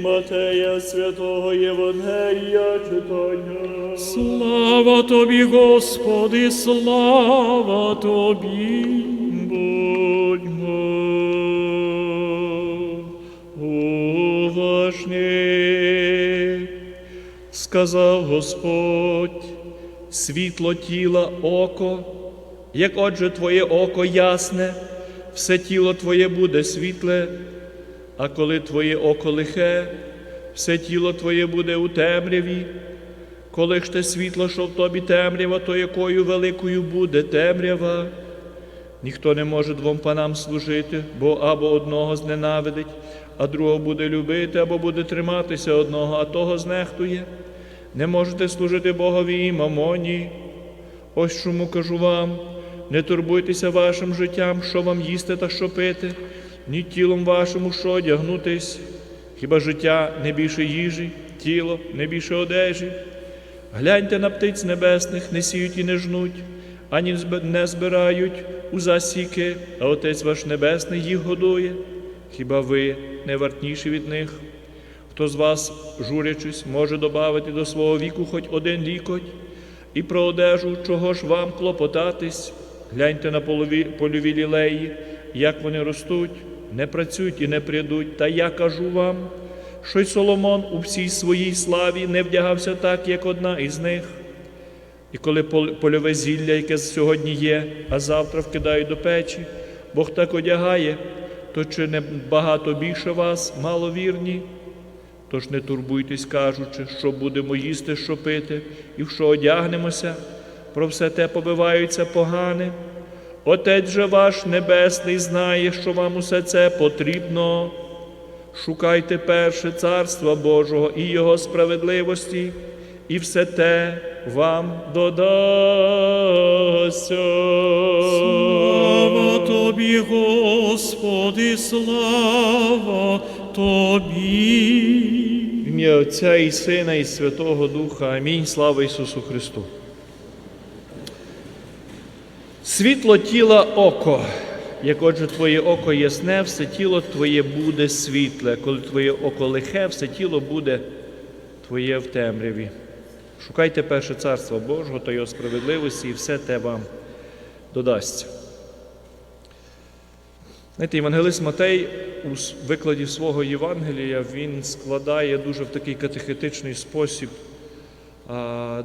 Від Матея святого Євангелія читання. Слава тобі, Господи, слава тобі. Будьмо уважні, сказав Господь, світло тіла око, як отже твоє око ясне, все тіло твоє буде світле, а коли твоє око лихе, все тіло твоє буде у темряві. Коли ж те світло, що в тобі темрява, то якою великою буде темрява. Ніхто не може двом панам служити, бо або одного зненавидить, а другого буде любити, або буде триматися одного, а того знехтує. Не можете служити Богові і мамоні. Ось чому кажу вам: не турбуйтеся вашим життям, що вам їсти та що пити, ні тілом вашому, що одягнутись, хіба життя не більше їжі, тіло не більше одежі. Гляньте на птиць небесних, не сіють і не жнуть, ані не збирають у засіки, а Отець ваш Небесний їх годує. Хіба ви не вартніші від них? Хто з вас, журячись, може добавити до свого віку хоч один лікоть, і про одежу, чого ж вам клопотатись? Гляньте на полові, польові лілеї, як вони ростуть, не працюють і не прядуть. Та я кажу вам, що й Соломон у всій своїй славі не вдягався так, як одна із них. І коли польове зілля, яке сьогодні є, а завтра вкидають до печі, Бог так одягає, то чи не багато більше вас, маловірні? Тож не турбуйтесь, кажучи, що будемо їсти, що пити, і в що одягнемося, про все те побиваються погане. Отець же ваш Небесний знає, що вам усе це потрібно. Шукайте перше царства Божого і Його справедливості, і все те вам додасться. Слава тобі, Господи, слава тобі. В ім'я Отця і Сина, і Святого Духа. Амінь. Слава Ісусу Христу. Світло тіла око. Як отже, твоє око ясне, все тіло твоє буде світле. Коли твоє око лихе, все тіло буде твоє в темряві. Шукайте перше царство Божого та його справедливості, і все те вам додасться. Знаєте, Євангелист Матей у викладі свого Євангелія він складає дуже в такий катехетичний спосіб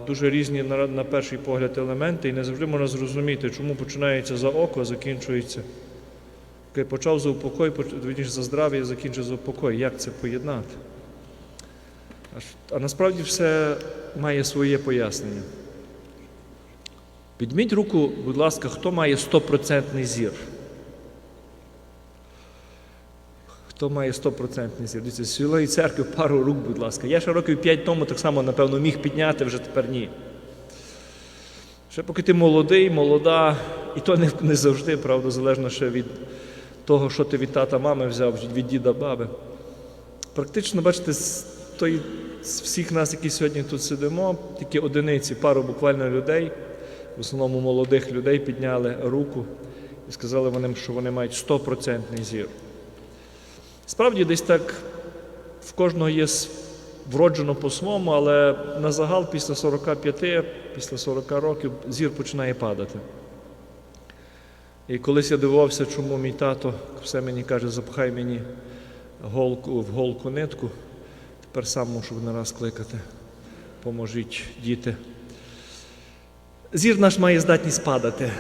дуже різні на, перший погляд елементи, і не завжди можна зрозуміти, чому починається за око, а закінчується. Почав за упокой, поч- за здрав'я, закінчив за упокой. Як це поєднати? А насправді все має своє пояснення. Підміть руку, будь ласка, хто має стопроцентний зір? Хто має стопроцентний зір? Дивіться, з цілої церкви пару рук, будь ласка. Я ще років п'ять тому так само, напевно, міг підняти, вже тепер ні. Ще поки ти молодий, молода, і то не, не завжди, правда, залежно ще від того, що ти від тата мами взяв, від діда баби. Практично, бачите, з, той, з всіх нас, які сьогодні тут сидимо, тільки одиниці, пару буквально людей, в основному молодих людей, підняли руку і сказали вони, що вони мають стопроцентний зір. Справді, десь так в кожного є вроджено по-своєму, але на загал після 45, після 40 років зір починає падати. І колись я дивувався, чому мій тато все мені каже, запхай мені голку, в голку нитку. Тепер сам мушу не раз кликати. Поможіть, діти. Зір наш має здатність падати.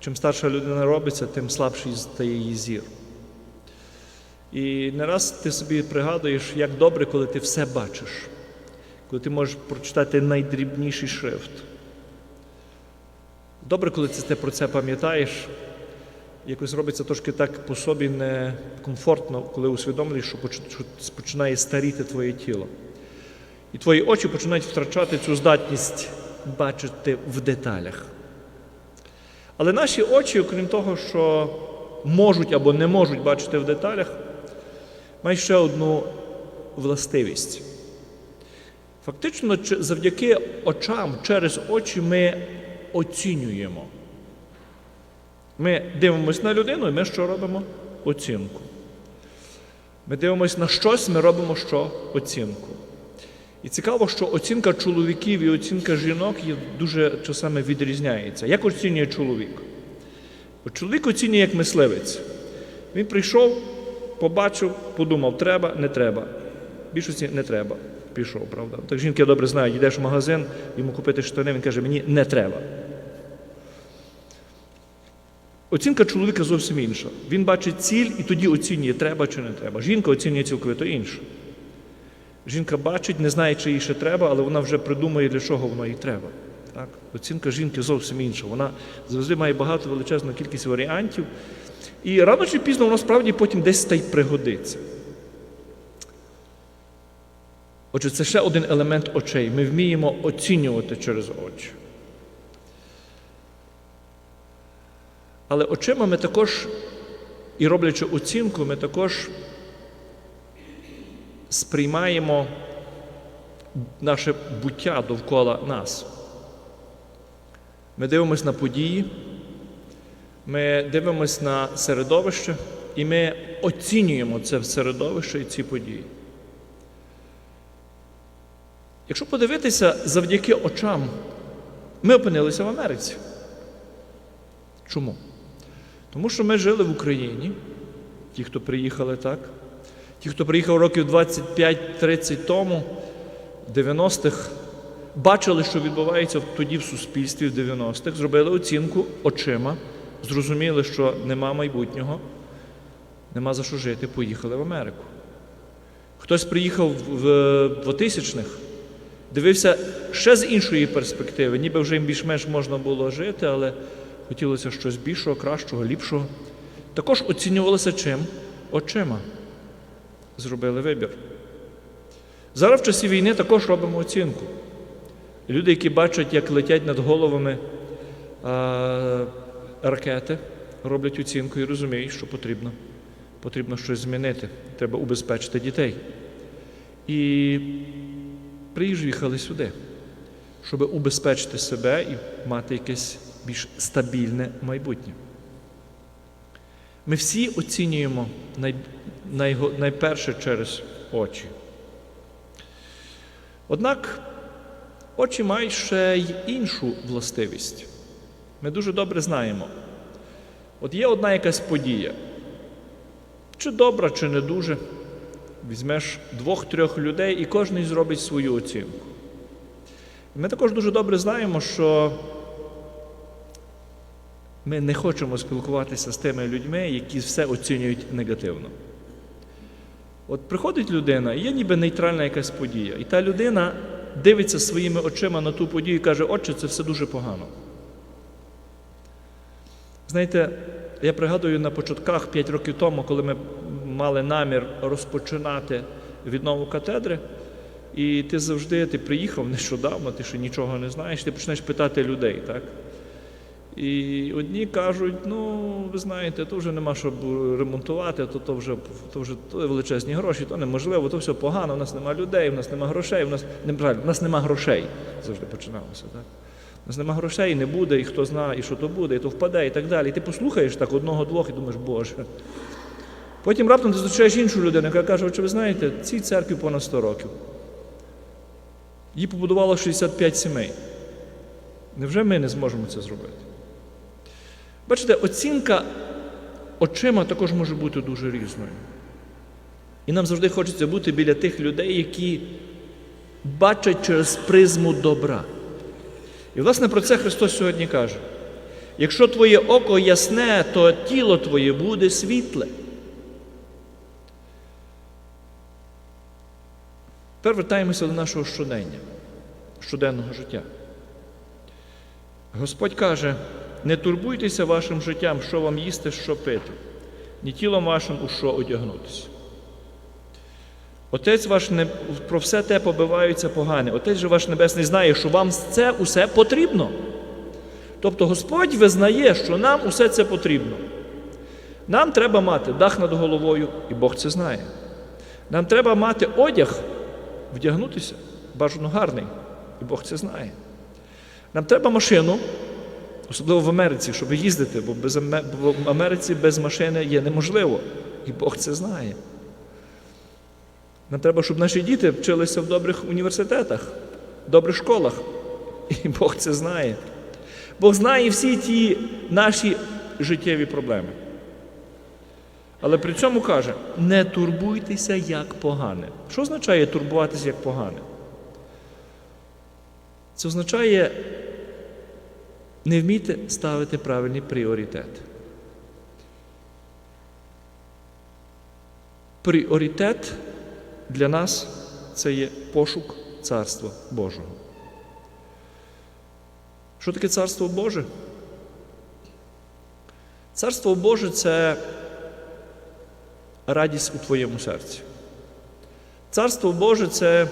Чим старша людина робиться, тим слабший стає її зір. І не раз ти собі пригадуєш, як добре, коли ти все бачиш, коли ти можеш прочитати найдрібніший шрифт. Добре, коли ти про це пам'ятаєш, якось робиться трошки так по собі некомфортно, коли усвідомлюєш, що починає старіти твоє тіло. І твої очі починають втрачати цю здатність бачити в деталях. Але наші очі, окрім того, що можуть або не можуть бачити в деталях, мають ще одну властивість. Фактично, завдяки очам, через очі ми оцінюємо. Ми дивимося на людину і ми що робимо? Оцінку. Ми дивимося на щось, ми робимо що? Оцінку. І цікаво, що оцінка чоловіків і оцінка жінок є дуже часами відрізняється. Як оцінює чоловік? Чоловік оцінює як мисливець. Він прийшов, побачив, подумав, треба, не треба. Більшості не треба. Пішов, правда. Так жінки добре знають, йдеш в магазин, йому купити штани, він каже, мені не треба. Оцінка чоловіка зовсім інша. Він бачить ціль і тоді оцінює, треба чи не треба. Жінка оцінює цілковито інше. Жінка бачить, не знає, чи їй ще треба, але вона вже придумує, для чого воно їй треба. Так? Оцінка жінки зовсім інша. Вона завжди має багато величезну кількість варіантів. І рано чи пізно воно справді потім десь та й пригодиться. Отже, це ще один елемент очей. Ми вміємо оцінювати через очі. Але очима ми також, і роблячи оцінку, ми також сприймаємо наше буття довкола нас. Ми дивимося на події, ми дивимося на середовище, і ми оцінюємо це середовище і ці події. Якщо подивитися завдяки очам, ми опинилися в Америці. Чому? Тому що ми жили в Україні, ті, хто приїхали так. Ті, хто приїхав років 25-30 тому, 90-х, бачили, що відбувається тоді в суспільстві в 90-х, зробили оцінку очима, зрозуміли, що нема майбутнього, нема за що жити, поїхали в Америку. Хтось приїхав в 2000-х, дивився ще з іншої перспективи, ніби вже їм більш-менш можна було жити, але хотілося щось більшого, кращого, ліпшого. Також оцінювалося чим? Очима. Зробили вибір. Зараз в часі війни також робимо оцінку. Люди, які бачать, як летять над головами ракети, роблять оцінку і розуміють, що потрібно. Потрібно щось змінити. Треба убезпечити дітей. І приїжджали сюди, щоб убезпечити себе і мати якесь більш стабільне майбутнє. Ми всі оцінюємо най, найго, найперше через очі. Однак очі мають ще й іншу властивість. Ми дуже добре знаємо. От є одна якась подія, чи добра, чи не дуже. Візьмеш двох-трьох людей і кожен зробить свою оцінку. Ми також дуже добре знаємо, що ми не хочемо спілкуватися з тими людьми, які все оцінюють негативно. От приходить людина, і є ніби нейтральна якась подія. І та людина дивиться своїми очима на ту подію і каже, отче, це все дуже погано. Знаєте, я пригадую на початках 5 років тому, коли ми мали намір розпочинати віднову катедри, і ти завжди ти приїхав нещодавно, ти ще нічого не знаєш, ти почнеш питати людей, так? І одні кажуть, ну, ви знаєте, то вже нема що ремонтувати, то, то вже то вже то величезні гроші, то неможливо, то все погано, у нас нема людей, у нас нема грошей, у нас неправильно, у нас нема грошей. Завжди починалося, так? Нас нема грошей, не буде, і хто знає, і що то буде, і то впаде, і так далі. І ти послухаєш так одного-двох і думаєш, Боже. Потім раптом ти зустрічаєш іншу людину, яка каже, що ви знаєте, цій церкві понад 100 років. Її побудувало 65 сімей. Невже ми не зможемо це зробити? Бачите, оцінка очима також може бути дуже різною. І нам завжди хочеться бути біля тих людей, які бачать через призму добра. І, власне, про це Христос сьогодні каже: якщо твоє око ясне, то тіло твоє буде світле. Тепер вертаємося до нашого щодення, щоденного життя. Господь каже, не турбуйтеся вашим життям, що вам їсти, що пити, ні тілом вашим у що одягнутися. Отець ваш не, про все те побиваються погане. Отець же ваш Небесний знає, що вам це усе потрібно. Тобто Господь визнає, що нам усе це потрібно. Нам треба мати дах над головою, і Бог це знає. Нам треба мати одяг, вдягнутися, бажано гарний, і Бог це знає. Нам треба машину, особливо в Америці, щоб їздити, бо без Америці без машини є неможливо, і Бог це знає. Нам треба, щоб наші діти вчилися в добрих університетах, в добрих школах. І Бог це знає. Бог знає всі ті наші життєві проблеми. Але при цьому каже: не турбуйтеся як погане. Що означає турбуватися як погане? Це означає не вміти ставити правильний пріоритет. Пріоритет для нас це є пошук Царства Божого. Що таке Царство Боже? Царство Боже це радість у твоєму серці. Царство Боже це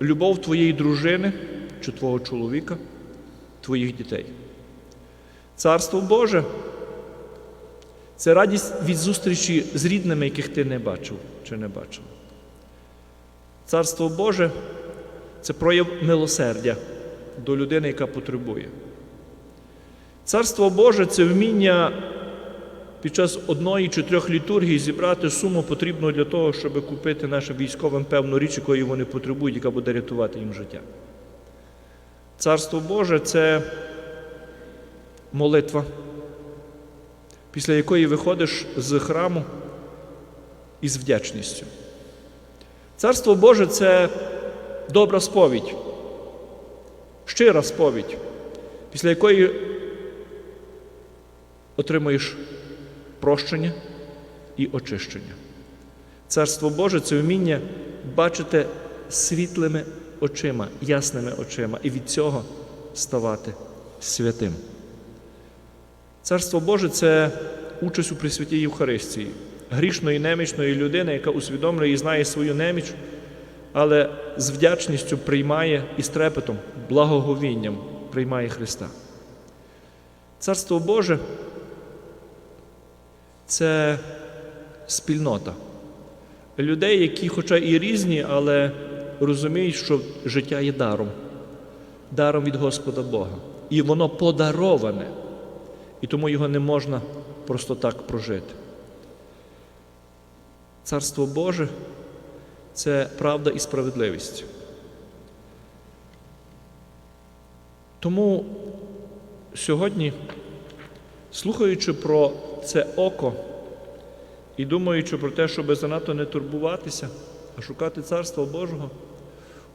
любов твоєї дружини чи твого чоловіка, твоїх дітей. Царство Боже це радість від зустрічі з рідними, яких ти не бачив чи не бачив. Царство Боже це прояв милосердя до людини, яка потребує. Царство Боже це вміння під час одної чи трьох літургій зібрати суму потрібну для того, щоб купити нашим військовим певну річ, якої вони потребують, яка буде рятувати їм життя. Царство Боже це молитва, після якої виходиш з храму із вдячністю. Царство Боже це добра сповідь, щира сповідь, після якої отримуєш прощення і очищення. Царство Боже це вміння бачити світлими очима, ясними очима і від цього ставати святим. Царство Боже це участь у Пресвятій Євхаристії, грішної немічної людини, яка усвідомлює і знає свою неміч, але з вдячністю приймає і з трепетом, благоговінням приймає Христа. Царство Боже це спільнота людей, які, хоча і різні, але розуміють, що життя є даром, даром від Господа Бога. І воно подароване, і тому його не можна просто так прожити. Царство Боже це правда і справедливість. Тому сьогодні, слухаючи про це око і думаючи про те, щоб занадто не турбуватися, а шукати Царства Божого,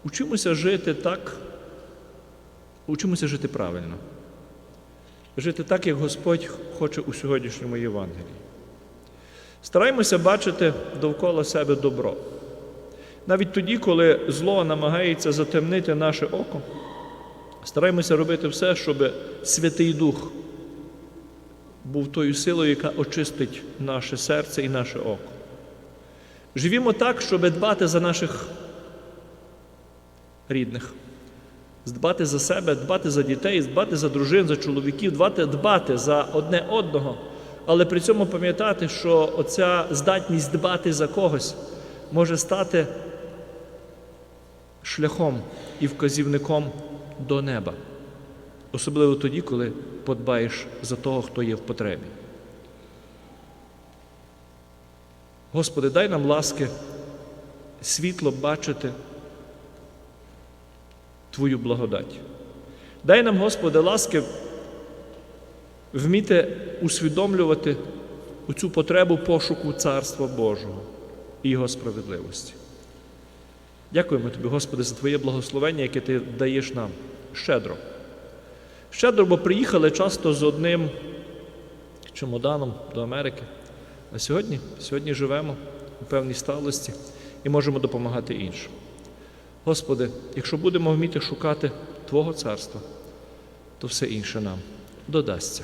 учимося жити так, учимося жити правильно. Жити так, як Господь хоче у сьогоднішньому Євангелії. Стараймося бачити довкола себе добро. Навіть тоді, коли зло намагається затемнити наше око, стараймося робити все, щоб Святий Дух був тою силою, яка очистить наше серце і наше око. Живімо так, щоб дбати за наших рідних, дбати за себе, дбати за дітей, дбати за дружин, за чоловіків, дбати, дбати за одне одного, але при цьому пам'ятати, що оця здатність дбати за когось може стати шляхом і вказівником до неба. Особливо тоді, коли подбаєш за того, хто є в потребі. Господи, дай нам ласки світло бачити Твою благодать. Дай нам, Господи, ласки вміти усвідомлювати цю потребу пошуку Царства Божого і Його справедливості. Дякуємо Тобі, Господи, за Твоє благословення, яке Ти даєш нам щедро. Щедро, бо приїхали часто з одним чемоданом до Америки. А сьогодні, сьогодні живемо у певній сталості і можемо допомагати іншим. Господи, якщо будемо вміти шукати Твого царства, то все інше нам додасться.